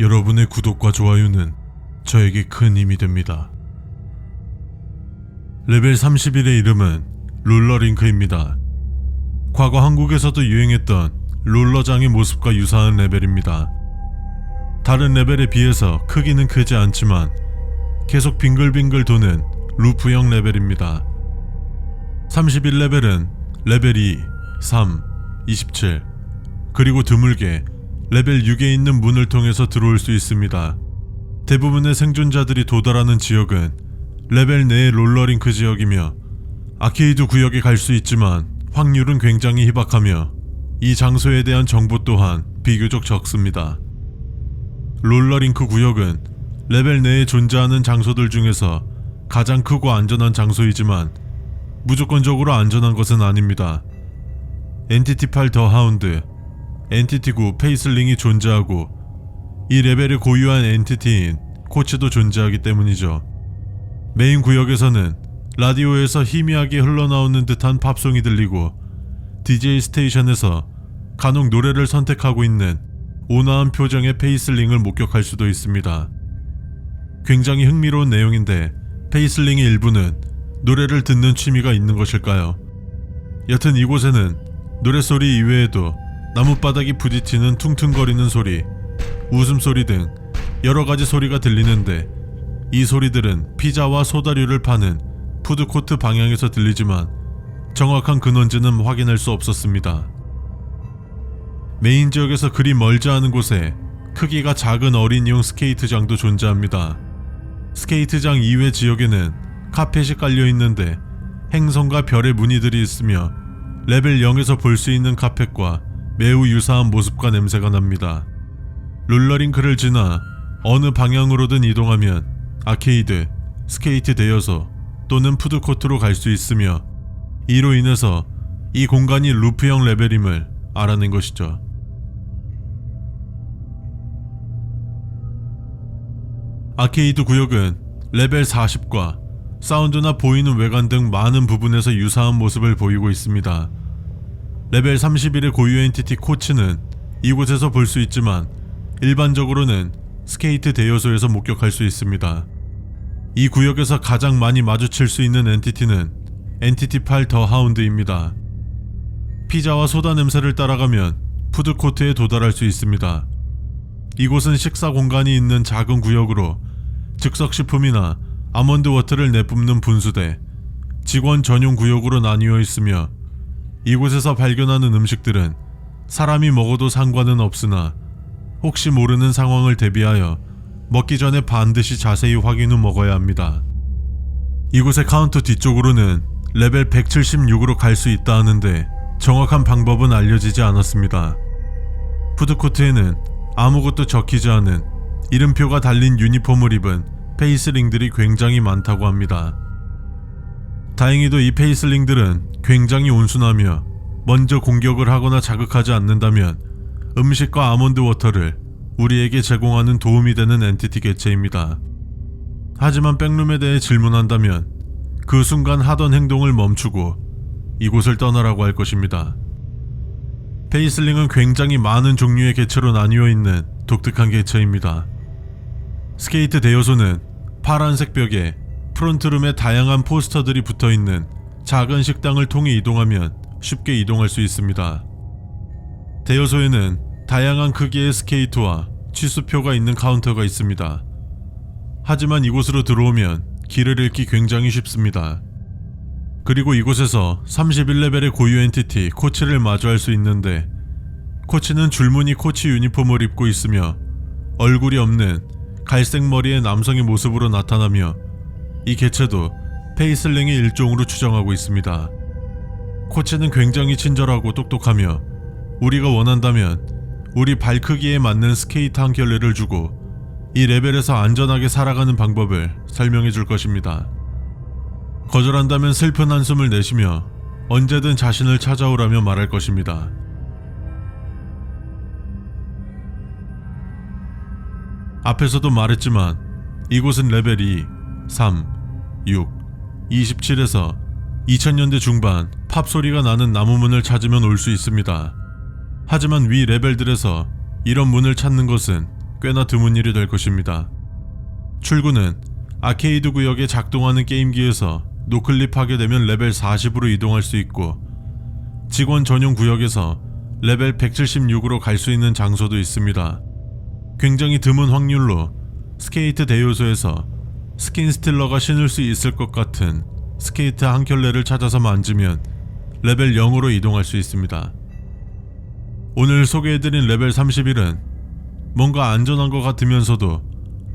여러분의 구독과 좋아요는 저에게 큰 힘이 됩니다. 레벨 31의 이름은 롤러링크입니다. 과거 한국에서도 유행했던 롤러장의 모습과 유사한 레벨입니다. 다른 레벨에 비해서 크기는 크지 않지만 계속 빙글빙글 도는 루프형 레벨입니다. 31레벨은 레벨 2, 3, 27, 그리고 드물게 레벨 6에 있는 문을 통해서 들어올 수 있습니다. 대부분의 생존자들이 도달하는 지역은 레벨 내의 롤러링크 지역이며 아케이드 구역에 갈 수 있지만 확률은 굉장히 희박하며 이 장소에 대한 정보 또한 비교적 적습니다. 롤러링크 구역은 레벨 내에 존재하는 장소들 중에서 가장 크고 안전한 장소이지만 무조건적으로 안전한 것은 아닙니다. 엔티티 8 더 하운드, 엔티티 9 페이슬링이 존재하고 이 레벨의 고유한 엔티티인 코치도 존재하기 때문이죠. 메인 구역에서는 라디오에서 희미하게 흘러나오는 듯한 팝송이 들리고 DJ 스테이션에서 간혹 노래를 선택하고 있는 온화한 표정의 페이슬링을 목격할 수도 있습니다. 굉장히 흥미로운 내용인데 페이슬링의 일부는 노래를 듣는 취미가 있는 것일까요? 여튼 이곳에는 노래소리 이외에도 나뭇바닥이 부딪히는 퉁퉁거리는 소리, 웃음소리 등 여러 가지 소리가 들리는데 이 소리들은 피자와 소다류를 파는 푸드코트 방향에서 들리지만 정확한 근원지는 확인할 수 없었습니다. 메인 지역에서 그리 멀지 않은 곳에 크기가 작은 어린이용 스케이트장도 존재합니다. 스케이트장 이외 지역에는 카펫이 깔려 있는데 행성과 별의 무늬들이 있으며 레벨 0에서 볼 수 있는 카펫과 매우 유사한 모습과 냄새가 납니다. 롤러링크를 지나 어느 방향으로든 이동하면 아케이드, 스케이트 대여소 또는 푸드코트로 갈 수 있으며 이로 인해서 이 공간이 루프형 레벨임을 알아낸 것이죠. 아케이드 구역은 레벨 40과 사운드나 보이는 외관 등 많은 부분에서 유사한 모습을 보이고 있습니다. 레벨 31의 고유 엔티티 코치는 이곳에서 볼 수 있지만 일반적으로는 스케이트 대여소에서 목격할 수 있습니다. 이 구역에서 가장 많이 마주칠 수 있는 엔티티는 엔티티 8 더 하운드입니다. 피자와 소다 냄새를 따라가면 푸드코트에 도달할 수 있습니다. 이곳은 식사 공간이 있는 작은 구역으로 즉석식품이나 아몬드 워터를 내뿜는 분수대, 직원 전용 구역으로 나뉘어 있으며 이곳에서 발견하는 음식들은 사람이 먹어도 상관은 없으나 혹시 모르는 상황을 대비하여 먹기 전에 반드시 자세히 확인 후 먹어야 합니다. 이곳의 카운터 뒤쪽으로는 레벨 176으로 갈 수 있다 하는데 정확한 방법은 알려지지 않았습니다. 푸드코트에는 아무것도 적히지 않은 이름표가 달린 유니폼을 입은 페이스링들이 굉장히 많다고 합니다. 다행히도 이 페이슬링들은 굉장히 온순하며 먼저 공격을 하거나 자극하지 않는다면 음식과 아몬드 워터를 우리에게 제공하는 도움이 되는 엔티티 개체입니다. 하지만 백룸에 대해 질문한다면 그 순간 하던 행동을 멈추고 이곳을 떠나라고 할 것입니다. 페이슬링은 굉장히 많은 종류의 개체로 나뉘어 있는 독특한 개체입니다. 스케이트 대여소는 파란색 벽에 프론트룸에 다양한 포스터들이 붙어 있는 작은 식당을 통해 이동하면 쉽게 이동할 수 있습니다. 대여소에는 다양한 크기의 스케이트와 취수표가 있는 카운터가 있습니다. 하지만 이곳으로 들어오면 길을 잃기 굉장히 쉽습니다. 그리고 이곳에서 31레벨의 고유 엔티티 코치를 마주할 수 있는데 코치는 줄무늬 코치 유니폼을 입고 있으며 얼굴이 없는 갈색 머리의 남성의 모습으로 나타나며 이 개체도 페이슬링의 일종으로 추정하고 있습니다. 코치는 굉장히 친절하고 똑똑하며 우리가 원한다면 우리 발 크기에 맞는 스케이트 한 켤레를 주고 이 레벨에서 안전하게 살아가는 방법을 설명해 줄 것입니다. 거절한다면 슬픈 한숨을 내쉬며 언제든 자신을 찾아오라며 말할 것입니다. 앞에서도 말했지만 이곳은 레벨 2, 3, 6, 27에서 2000년대 중반 팝 소리가 나는 나무문을 찾으면 올 수 있습니다. 하지만 위 레벨들에서 이런 문을 찾는 것은 꽤나 드문 일이 될 것입니다. 출구는 아케이드 구역에 작동하는 게임기에서 노클립하게 되면 레벨 40으로 이동할 수 있고 직원 전용 구역에서 레벨 176으로 갈 수 있는 장소도 있습니다. 굉장히 드문 확률로 스케이트 대요소에서 스킨 스틸러가 신을 수 있을 것 같은 스케이트 한 켤레를 찾아서 만지면 레벨 0으로 이동할 수 있습니다. 오늘 소개해드린 레벨 31은 뭔가 안전한 것 같으면서도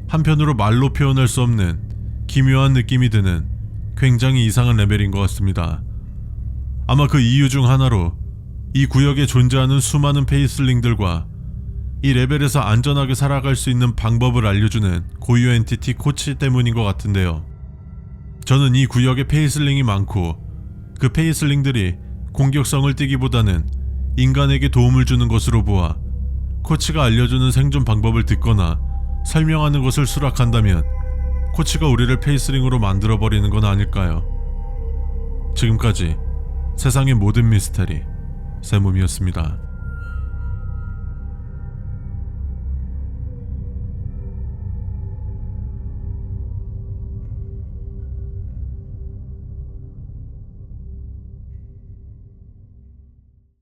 한편으로 말로 표현할 수 없는 기묘한 느낌이 드는 굉장히 이상한 레벨인 것 같습니다. 아마 그 이유 중 하나로 이 구역에 존재하는 수많은 페이슬링들과 이 레벨에서 안전하게 살아갈 수 있는 방법을 알려주는 고유 엔티티 코치 때문인 것 같은데요. 저는 이 구역에 페이슬링이 많고 그 페이슬링들이 공격성을 띠기보다는 인간에게 도움을 주는 것으로 보아 코치가 알려주는 생존 방법을 듣거나 설명하는 것을 수락한다면 코치가 우리를 페이슬링으로 만들어버리는 건 아닐까요? 지금까지 세상의 모든 미스테리 세몸이었습니다.